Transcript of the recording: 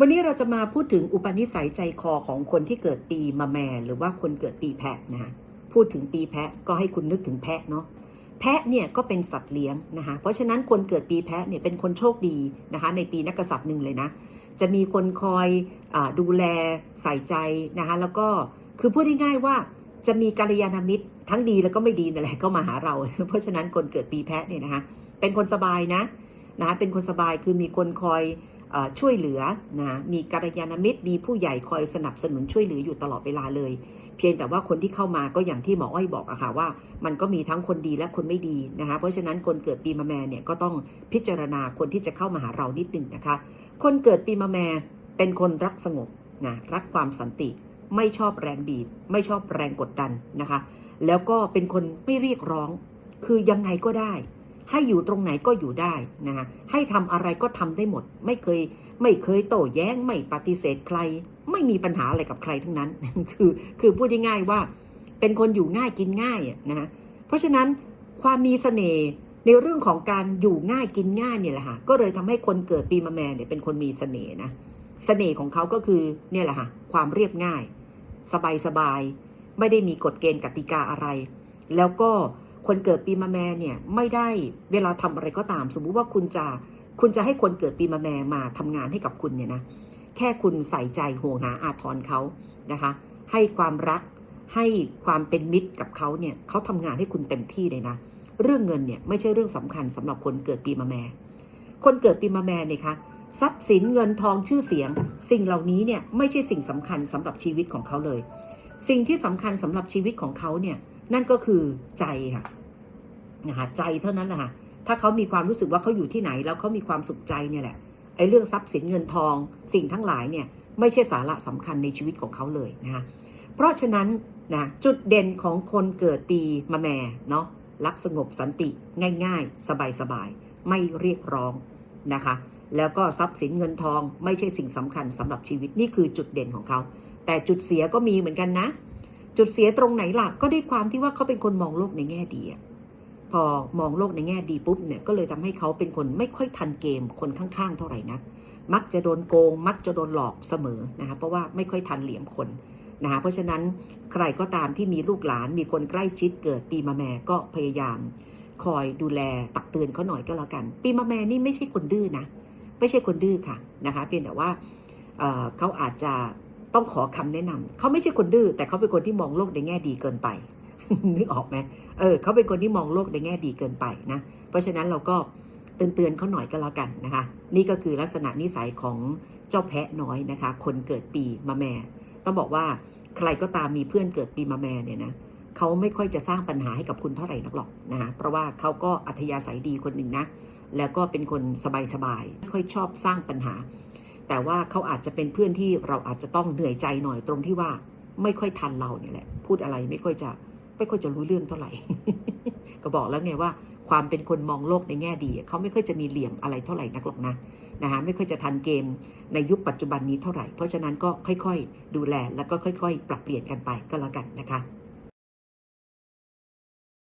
วันนี้เราจะมาพูดถึงอุปนิสัยใจคอของคนที่เกิดปีมะแม่หรือว่าคนเกิดปีแพะนะฮะพูดถึงปีแพะก็ให้คุณนึกถึงแพะเนาะแพะเนี่ยก็เป็นสัตว์เลี้ยงนะคะ เพราะฉะนั้นคนเกิดปีแพะเนี่ยเป็นคนโชคดีนะคะ ในปีนักกษัตริย์หนึ่งเลยนะ จะมีคนคอยอดูแลใส่ใจนะคะ แล้วก็คือพูดง่ายๆว่าจะมีกัลยาณมิตรทั้งดีแล้วก็ไม่ดีนั่นแหละก็มาหาเรา เพราะฉะนั้นคนเกิดปีแพะเนี่ยนะคะเป็นคนสบายนะนะคะเป็นคนสบายคือมีคนคอย ช่วยเหลือนะมีกัลยาณมิตรมีผู้ใหญ่คอยสนับสนุนช่วยเหลืออยู่ตลอดเวลาเลย เพียงแต่ว่าคนที่เข้ามาก็อย่างที่หมออ้อยบอกอะค่ะว่า มันก็มีทั้งคนดีและคนไม่ดีนะคะเพราะฉะนั้นคนเกิดปีมะแม่เนี่ยก็ต้องพิจารณาคนที่จะเข้ามาหาเรานิดหนึ่งนะคะ คนเกิดปีมะแม่เป็นคนรักสงบนะรักความสันติ ไม่ชอบแรงบีบ ไม่ชอบแรงกดดันนะคะ แล้วก็เป็นคนไม่เรียกร้อง คือยังไงก็ได้ ให้อยู่ตรงไหนก็อยู่ได้นะคะให้ทำอะไรก็ทำได้หมด ไม่เคยไม่เคยโต้แย้งไม่ปฏิเสธใคร ไม่มีปัญหาอะไรกับใครทั้งนั้น คือคือพูดง่ายๆว่าเป็นคนอยู่ง่ายกินง่ายนะฮะเพราะฉะนั้นความมีเสน่ห์ในเรื่องของการอยู่ง่ายกินง่ายเนี่ยแหละค่ะก็เลยทำให้คนเกิดปีมะแม่เนี่ยเป็นคนมีเสน่ห์นะเสน่ห์ของเขาก็คือเนี่ยแหละค่ะความเรียบง่าย สบายสบายๆไม่ได้มีกฎเกณฑ์กติกาอะไร แล้วก็ คนเกิดปีมะแม่เนี่ยไม่ได้เวลาทำอะไรก็ตาม สมมุติว่าคุณจะคุณจะให้คนเกิดปีมะแม่มาทำงานให้กับคุณเนี่ยนะแค่คุณใส่ใจห่วงหาอาทรเขานะคะ ให้ความรักให้ความเป็นมิตรกับเขาเนี่ยเขาทำงานให้คุณเต็มที่เลยนะ เรื่องเงินเนี่ยไม่ใช่เรื่องสำคัญสำหรับคนเกิดปีมะแม่คนเกิดปีมะแม่เนี่ยคะทรัพย์สินเงินทองชื่อเสียง สิ่งเหล่านี้เนี่ยไม่ใช่สิ่งสำคัญสำหรับชีวิตของเขาเลย สิ่งที่สำคัญสำหรับชีวิตของเขาเนี่ยนั่นก็คือใจค่ะ นะคะใจเท่านั้นแหละค่ะถ้าเขามีความรู้สึกว่าเขาอยู่ที่ไหนแล้วเขามีความสุขใจเนี่ยแหละไอ้เรื่องทรัพย์สินเงินทอง สิ่งทั้งหลายเนี่ยไม่ใช่สาระสำคัญในชีวิตของเขาเลยนะคะเพราะฉะนั้นนะจุดเด่นของคนเกิดปีมะแม่เนาะรักสงบสันติง่าย ๆ สบายๆไม่เรียกร้องนะคะแล้วก็ทรัพย์สินเงินทองไม่ใช่สิ่งสำคัญสำหรับชีวิตนี่คือจุดเด่นของเขา แต่จุดเสียก็มีเหมือนกันนะ จุดเสียตรงไหนล่ะก็ด้วยความที่ว่าเขาเป็นคนมองโลกในแง่ดีอะ พอมองโลกในแง่ดีปุ๊บเนี่ยก็เลยทำให้เขาเป็นคนไม่ค่อยทันเกมคนข้างๆ เท่าไหร่นัก มักจะโดนโกง มักจะโดนหลอกเสมอนะคะเพราะว่าไม่ค่อยทันเหลี่ยมคนนะคะเพราะฉะนั้นใครก็ตามที่มีลูกหลานมีคนใกล้ชิดเกิดปีมะแม่ก็พยายาม คอยดูแลตักเตือนเขาหน่อยก็แล้วกัน ปีมะแม่นี่ไม่ใช่คนดื้อนะไม่ใช่คนดื้อค่ะนะคะเพียงแต่ว่าเเขาอาจจะต้องขอคำแนะนำเขาไม่ใช่คนดื้อแต่เขาเป็นคนที่มองโลกในแง่ดีเกินไป นึกออกไหมเออเขาเป็นคนที่มองโลกในแง่ดีเกินไปนะ เพราะฉะนั้นเราก็เตือนเตือนๆเขาหน่อยก็แล้วกันนะคะ นี่ก็คือลักษณะนิสัยของเจ้าแพะน้อยนะคะ คนเกิดปีมะแม่ ต้องบอกว่าใครก็ตามมีเพื่อนเกิดปีมะแม่เนี่ยนะเขาไม่ค่อยจะสร้างปัญหาให้กับคุณเท่าไหร่นักหรอกนะคะเพราะว่าเขาก็อัธยาศัยดีคนหนึ่งนะ แล้วก็เป็นคนสบายๆไม่ค่อยชอบสร้างปัญหา แต่ว่าเขาอาจจะเป็นเพื่อนที่เราอาจจะต้องเหนื่อยใจหน่อยตรงที่ว่าไม่ค่อยทันเราเนี่ยแหละ พูดอะไรไม่ค่อยจะ ไม่ค่อยจะรู้เรื่องเท่าไหร่ ก็บอกแล้วไงว่า ความเป็นคนมองโลกในแง่ดี เขาไม่ค่อยจะมีเหลี่ยมอะไรเท่าไหร่นักหรอกนะนะคะไม่ค่อยจะทันเกมในยุคปัจจุบันนี้เท่าไหร่ เพราะฉะนั้นก็ค่อยๆ ดูแลแล้วก็ค่อย ๆ ปรับเปลี่ยนกันไปก็แล้วกันนะคะ